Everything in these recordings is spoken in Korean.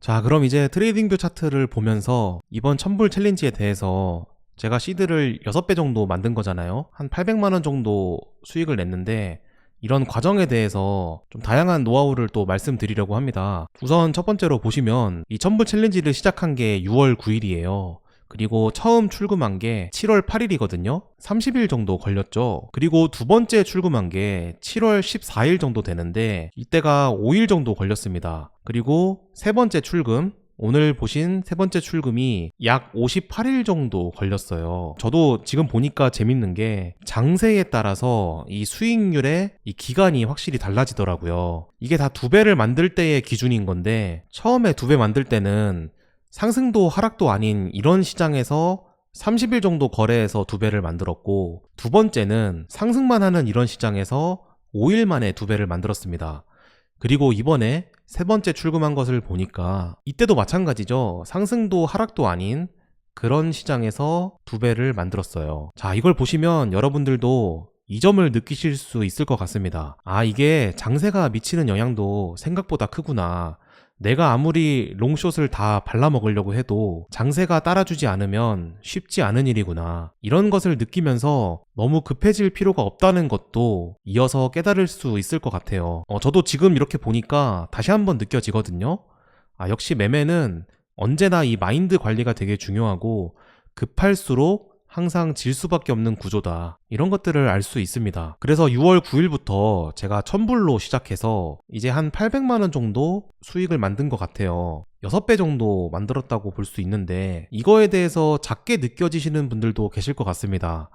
자, 그럼 이제 트레이딩 뷰 차트를 보면서 이번 천불 챌린지에 대해서 제가 시드를 6배 정도 만든 거잖아요. 한 800만 원 정도 수익을 냈는데 이런 과정에 대해서 좀 다양한 노하우를 또 말씀드리려고 합니다. 우선 첫 번째로 보시면 이 천불 챌린지를 시작한 게 6월 9일이에요. 그리고 처음 출금한 게 7월 8일이거든요. 30일 정도 걸렸죠. 그리고 두 번째 출금한 게 7월 14일 정도 되는데 이때가 5일 정도 걸렸습니다. 그리고 세 번째 출금 오늘 보신 세 번째 출금이 약 58일 정도 걸렸어요. 저도 지금 보니까 재밌는 게 장세에 따라서 이 수익률의 이 기간이 확실히 달라지더라고요. 이게 다 두 배를 만들 때의 기준인 건데 처음에 두 배 만들 때는 상승도 하락도 아닌 이런 시장에서 30일 정도 거래해서 두 배를 만들었고 두 번째는 상승만 하는 이런 시장에서 5일 만에 두 배를 만들었습니다. 그리고 이번에 세 번째 출금한 것을 보니까 이때도 마찬가지죠. 상승도 하락도 아닌 그런 시장에서 두 배를 만들었어요. 자, 이걸 보시면 여러분들도 이 점을 느끼실 수 있을 것 같습니다. 아, 이게 장세가 미치는 영향도 생각보다 크구나. 내가 아무리 롱숏을 다 발라먹으려고 해도 장세가 따라주지 않으면 쉽지 않은 일이구나. 이런 것을 느끼면서 너무 급해질 필요가 없다는 것도 이어서 깨달을 수 있을 것 같아요. 어, 저도 지금 이렇게 보니까 다시 한번 느껴지거든요. 아, 역시 매매는 언제나 이 마인드 관리가 되게 중요하고 급할수록 항상 질 수밖에 없는 구조다. 이런 것들을 알 수 있습니다. 그래서 6월 9일부터 제가 1000불로 시작해서 이제 한 800만원 정도 수익을 만든 것 같아요. 6배 정도 만들었다고 볼 수 있는데 이거에 대해서 작게 느껴지시는 분들도 계실 것 같습니다.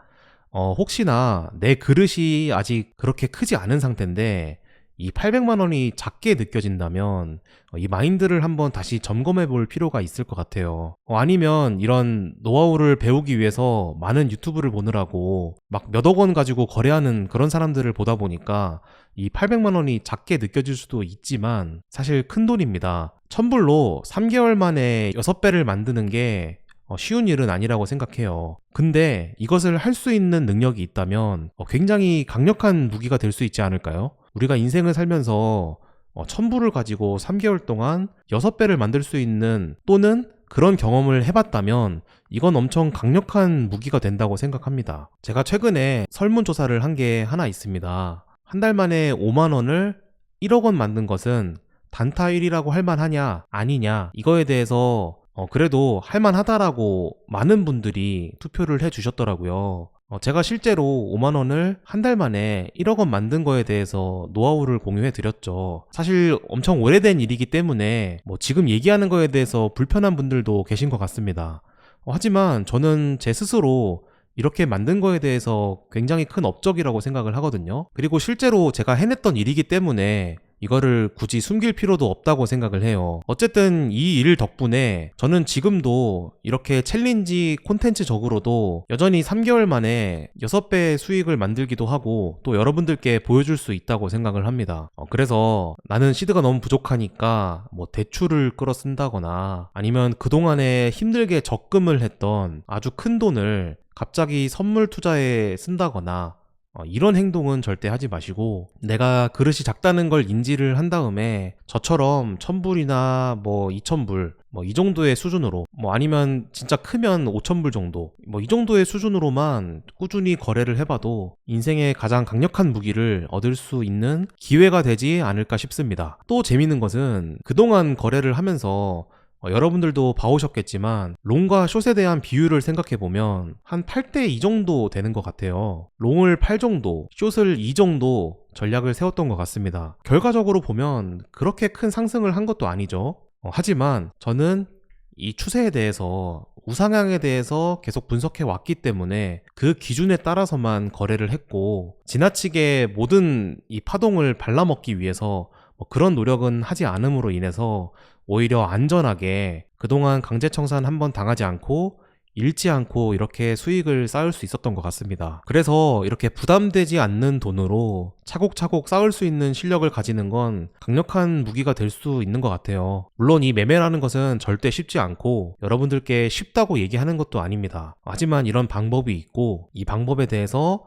어, 혹시나 내 그릇이 아직 그렇게 크지 않은 상태인데 이 800만 원이 작게 느껴진다면 어, 이 마인드를 한번 다시 점검해 볼 필요가 있을 것 같아요. 어, 아니면 이런 노하우를 배우기 위해서 많은 유튜브를 보느라고 막 몇억 원 가지고 거래하는 그런 사람들을 보다 보니까 이 800만 원이 작게 느껴질 수도 있지만 사실 큰 돈입니다. 1000불로 3개월 만에 6배를 만드는 게 어, 쉬운 일은 아니라고 생각해요. 근데 이것을 할 수 있는 능력이 있다면 어, 굉장히 강력한 무기가 될 수 있지 않을까요? 우리가 인생을 살면서 어, 천불을 가지고 3개월 동안 6배를 만들 수 있는 또는 그런 경험을 해봤다면 이건 엄청 강력한 무기가 된다고 생각합니다. 제가 최근에 설문조사를 한 게 하나 있습니다. 한 달 만에 5만원을 1억 원 만든 것은 단타 1이라고 할 만하냐, 아니냐, 이거에 대해서 어, 그래도 할만하다라고 많은 분들이 투표를 해 주셨더라고요. 어, 제가 실제로 5만 원을 한 달 만에 1억 원 만든 거에 대해서 노하우를 공유해 드렸죠. 사실 엄청 오래된 일이기 때문에 뭐 지금 얘기하는 거에 대해서 불편한 분들도 계신 것 같습니다. 어, 하지만 저는 제 스스로 이렇게 만든 거에 대해서 굉장히 큰 업적이라고 생각을 하거든요. 그리고 실제로 제가 해냈던 일이기 때문에 이거를 굳이 숨길 필요도 없다고 생각을 해요. 어쨌든 이 일 덕분에 저는 지금도 이렇게 챌린지 콘텐츠적으로도 여전히 3개월 만에 6배 수익을 만들기도 하고 또 여러분들께 보여줄 수 있다고 생각을 합니다. 어, 그래서 나는 시드가 너무 부족하니까 뭐 대출을 끌어 쓴다거나 아니면 그동안에 힘들게 적금을 했던 아주 큰 돈을 갑자기 선물 투자에 쓴다거나 어, 이런 행동은 절대 하지 마시고 내가 그릇이 작다는 걸 인지를 한 다음에 저처럼 천불이나 뭐 이천불 뭐 이 정도의 수준으로 뭐 아니면 진짜 크면 오천불 정도 뭐 이 정도의 수준으로만 꾸준히 거래를 해봐도 인생의 가장 강력한 무기를 얻을 수 있는 기회가 되지 않을까 싶습니다. 또 재밌는 것은 그동안 거래를 하면서 어, 여러분들도 봐오셨겠지만 롱과 숏에 대한 비율을 생각해보면 한 8대 2 정도 되는 것 같아요. 롱을 8 정도, 숏을 2 정도 전략을 세웠던 것 같습니다. 결과적으로 보면 그렇게 큰 상승을 한 것도 아니죠. 어, 하지만 저는 이 추세에 대해서 우상향에 대해서 계속 분석해 왔기 때문에 그 기준에 따라서만 거래를 했고 지나치게 모든 이 파동을 발라먹기 위해서 뭐 그런 노력은 하지 않음으로 인해서 오히려 안전하게 그동안 강제청산 한 번 당하지 않고 잃지 않고 이렇게 수익을 쌓을 수 있었던 것 같습니다. 그래서 이렇게 부담되지 않는 돈으로 차곡차곡 쌓을 수 있는 실력을 가지는 건 강력한 무기가 될 수 있는 것 같아요. 물론 이 매매라는 것은 절대 쉽지 않고 여러분들께 쉽다고 얘기하는 것도 아닙니다. 하지만 이런 방법이 있고 이 방법에 대해서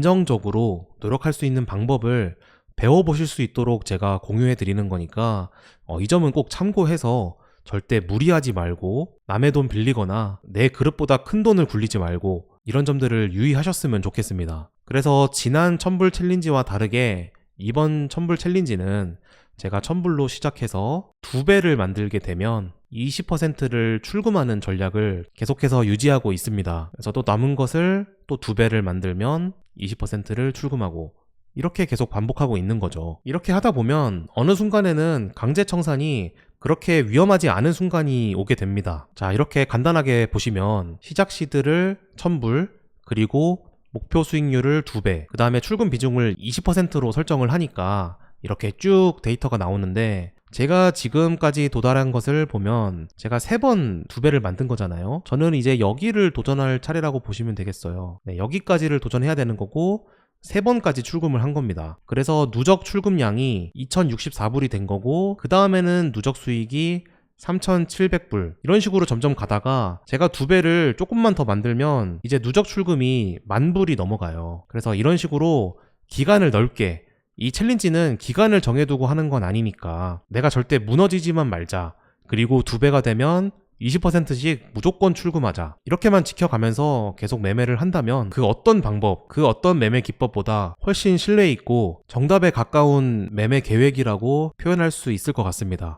안정적으로 노력할 수 있는 방법을 배워보실 수 있도록 제가 공유해 드리는 거니까 어, 이 점은 꼭 참고해서 절대 무리하지 말고 남의 돈 빌리거나 내 그릇보다 큰 돈을 굴리지 말고 이런 점들을 유의하셨으면 좋겠습니다. 그래서 지난 첨불 챌린지와 다르게 이번 첨불 챌린지는 제가 첨불로 시작해서 두 배를 만들게 되면 20%를 출금하는 전략을 계속해서 유지하고 있습니다. 그래서 또 남은 것을 또 두 배를 만들면 20%를 출금하고 이렇게 계속 반복하고 있는 거죠. 이렇게 하다 보면 어느 순간에는 강제 청산이 그렇게 위험하지 않은 순간이 오게 됩니다. 자, 이렇게 간단하게 보시면 시작 시드를 1000불, 그리고 목표 수익률을 2배, 그 다음에 출금 비중을 20%로 설정을 하니까 이렇게 쭉 데이터가 나오는데 제가 지금까지 도달한 것을 보면 제가 세 번 두 배를 만든 거잖아요. 저는 이제 여기를 도전할 차례라고 보시면 되겠어요. 네, 여기까지를 도전해야 되는 거고 세 번까지 출금을 한 겁니다. 그래서 누적 출금량이 2064불이 된 거고 그 다음에는 누적 수익이 3,700불 이런 식으로 점점 가다가 제가 두 배를 조금만 더 만들면 이제 누적 출금이 만 불이 넘어가요. 그래서 이런 식으로 기간을 넓게 이 챌린지는 기간을 정해두고 하는 건 아니니까 내가 절대 무너지지만 말자. 그리고 두 배가 되면 20%씩 무조건 출금하자. 이렇게만 지켜가면서 계속 매매를 한다면 그 어떤 방법, 그 어떤 매매 기법보다 훨씬 신뢰 있고 정답에 가까운 매매 계획이라고 표현할 수 있을 것 같습니다.